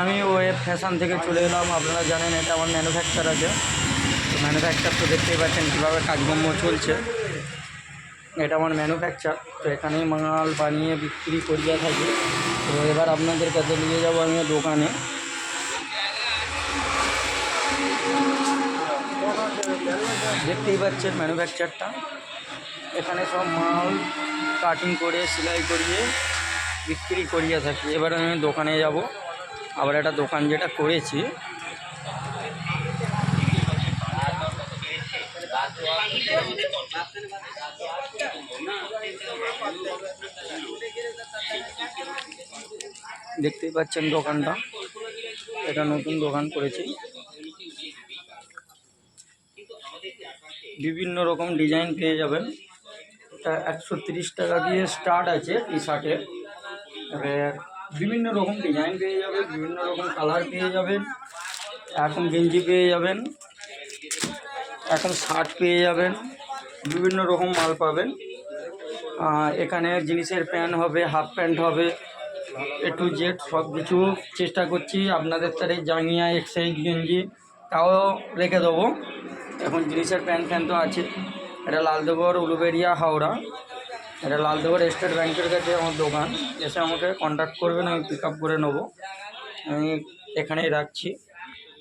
আমি web fashion থেকে চলে এলাম, আপনারা জানেন এটা আমার ম্যানুফ্যাকচার আছে। তো ম্যানুফ্যাকচার তো দেখতেই পাচ্ছেন কীভাবে কাজকর্ম চলছে। এটা আমার ম্যানুফ্যাকচার তো এখানেই মাল বানিয়ে বিক্রি করিয়া থাকি। তো এবার আপনাদের কাছে নিয়ে যাব আমি দোকানে। দেখতেই পাচ্ছেন ম্যানুফ্যাকচারটা এখানে সব মাল কাটিং করে, সেলাই করিয়ে বিক্রি করিয়া থাকি। এবার আমি দোকানে যাব। আবার একটা দোকান যেটা করেছি। দেখতেই পাচ্ছেন দোকানটা। এটা নতুন দোকান করেছি। বিভিন্ন রকম ডিজাইন পেয়ে যাবেন। একশো টাকা দিয়ে স্টার্ট আছে টি শার্টের এবার বিভিন্ন রকম ডিজাইন পেয়ে যাবেন, বিভিন্ন রকম কালার পেয়ে যাবেন, এখন গেঞ্জি পেয়ে যাবেন, এখন শার্ট পেয়ে যাবেন, বিভিন্ন রকম মাল পাবেন। এখানে জিনিসের প্যান্ট হবে হাফ প্যান্ট হবে এ টু জেড সব কিছু চেষ্টা করছি, আপনাদের তারে জাঙ্গিয়া এক্সাইজ গেঞ্জি, তাও রেখে দেবো। এখন জিনিসের প্যান্ট ফ্যান তো আছে, এটা লালদেগর উলুবেরিয়া, হাওড়া। এটা লালদেগর স্টেট ব্যাংকের কাছে আমার দোকান। এসে আমাকে কন্ট্যাক্ট করবেন, আমি পিক আপ করে নেব। আমি এখানেই রাখছি।